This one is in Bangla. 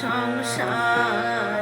সংসার।